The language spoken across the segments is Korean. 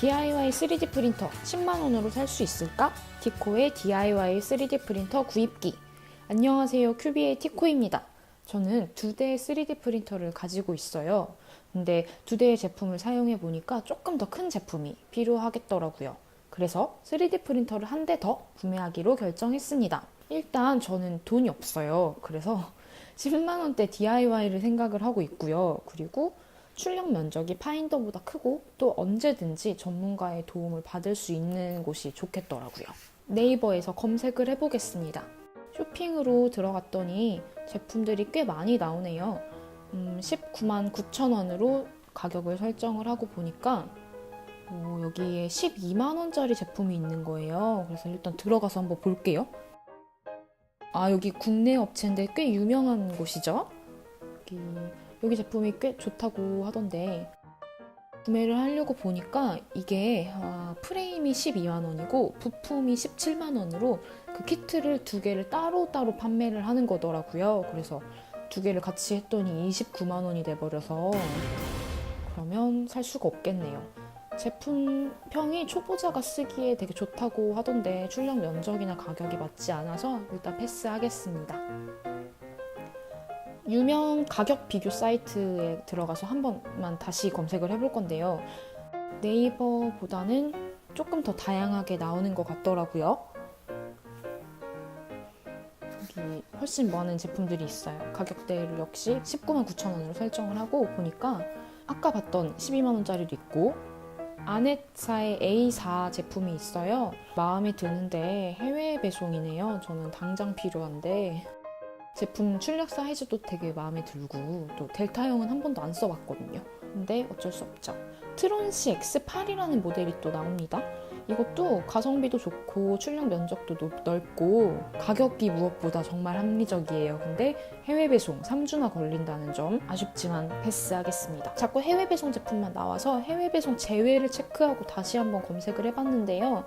DIY 3D 프린터 10만원으로 살 수 있을까? 티코의 DIY 3D 프린터 구입기. 안녕하세요. 큐비의 티코입니다. 저는 두 대의 3D 프린터를 가지고 있어요. 근데 두 대의 제품을 사용해 보니까 조금 더 큰 제품이 필요하겠더라고요. 그래서 3D 프린터를 한 대 더 구매하기로 결정했습니다. 일단 저는 돈이 없어요. 그래서 10만원대 DIY를 생각을 하고 있고요. 그리고 출력 면적이 파인더보다 크고 또 언제든지 전문가의 도움을 받을 수 있는 곳이 좋겠더라고요. 네이버에서 검색을 해보겠습니다. 쇼핑으로 들어갔더니 제품들이 꽤 많이 나오네요. 음, 19만 9천 원으로 가격을 설정을 하고 보니까 오, 여기에 12만 원짜리 제품이 있는 거예요. 그래서 일단 들어가서 한번 볼게요. 아 여기 국내 업체인데 꽤 유명한 곳이죠. 여기, 여기 제품이 꽤 좋다고 하던데 구매를 하려고 보니까 이게 아, 프레임이 12만 원이고 부품이 17만 원으로 그 키트를 두 개를 따로 따로 판매를 하는 거더라고요. 그래서 두 개를 같이 했더니 29만 원이 돼 버려서 그러면 살 수가 없겠네요. 제품 평이 초보자가 쓰기에 되게 좋다고 하던데 출력 면적이나 가격이 맞지 않아서 일단 패스하겠습니다. 유명 가격 비교 사이트에 들어가서 한 번만 다시 검색을 해볼 건데요. 네이버보다는 조금 더 다양하게 나오는 것 같더라고요. 여기 훨씬 많은 제품들이 있어요. 가격대를 역시 19만 9천 원으로 설정을 하고 보니까 아까 봤던 12만 원짜리도 있고 아넷사의 A4 제품이 있어요. 마음에 드는데 해외 배송이네요. 저는 당장 필요한데 제품 출력 사이즈도 되게 마음에 들고 또 델타형은 한 번도 안 써봤거든요. 근데 어쩔 수 없죠. 트론시 X8이라는 모델이 또 나옵니다. 이것도 가성비도 좋고 출력 면적도 높- 넓고 가격이 무엇보다 정말 합리적이에요. 근데 해외 배송 3주나 걸린다는 점 아쉽지만 패스하겠습니다. 자꾸 해외 배송 제품만 나와서 해외 배송 제외를 체크하고 다시 한번 검색을 해봤는데요.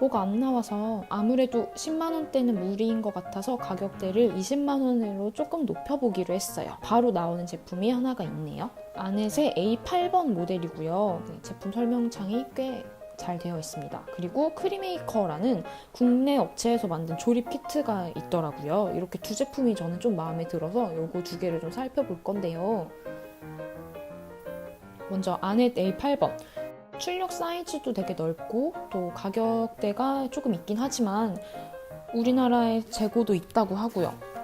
뭐가 안 나와서 아무래도 10만 원대는 무리인 것 같아서 가격대를 20만 원으로 조금 높여보기로 했어요. 바로 나오는 제품이 하나가 있네요. 아넷의 A8번 모델이고요. 네, 제품 설명창이 꽤잘 되어 있습니다. 그리고 크리메이커라는 국내 업체에서 만든 조립 키트가 있더라고요. 이렇게 두 제품이 저는 좀 마음에 들어서 요거 두 개를 좀 살펴볼 건데요. 먼저 아넷 A8번. 출력 사이즈도 되게 넓고 또 가격대가 조금 있긴 하지만 우리나라에 재고도 있다고 하고요.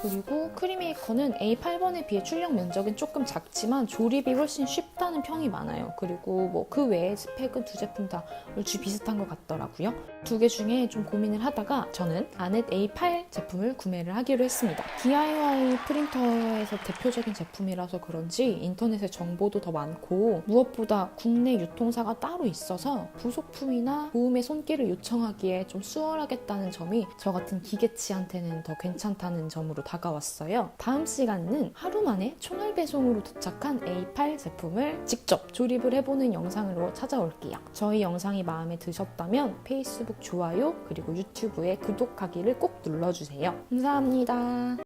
그리고 크리메이커는 A8번에 비해 출력 면적은 조금 작지만 조립이 훨씬 쉽다는 평이 많아요. 그리고 뭐 그 외에 스펙은 두 제품 다 얼추 비슷한 것 같더라고요. 두 개 중에 좀 고민을 하다가 저는 아넷 A8 제품을 구매를 하기로 했습니다. DIY 프린터에서 대표적인 제품이라서 그런지 인터넷에 정보도 더 많고 무엇보다 국내 유통사가 따로 있어서 부속품이나 도움의 손길을 요청하기에 좀 수월하겠다는 점이 저 같은 기계치한테는 더 괜찮다는 점으로 다가왔어요. 다음 시간은 하루 만에 총알 배송으로 도착한 A8 제품을 직접 조립을 해보는 영상으로 찾아올게요. 저희 영상이 마음에 드셨다면 페이스북 좋아요 그리고 유튜브에 구독하기를 꼭 눌러주세요. 감사합니다.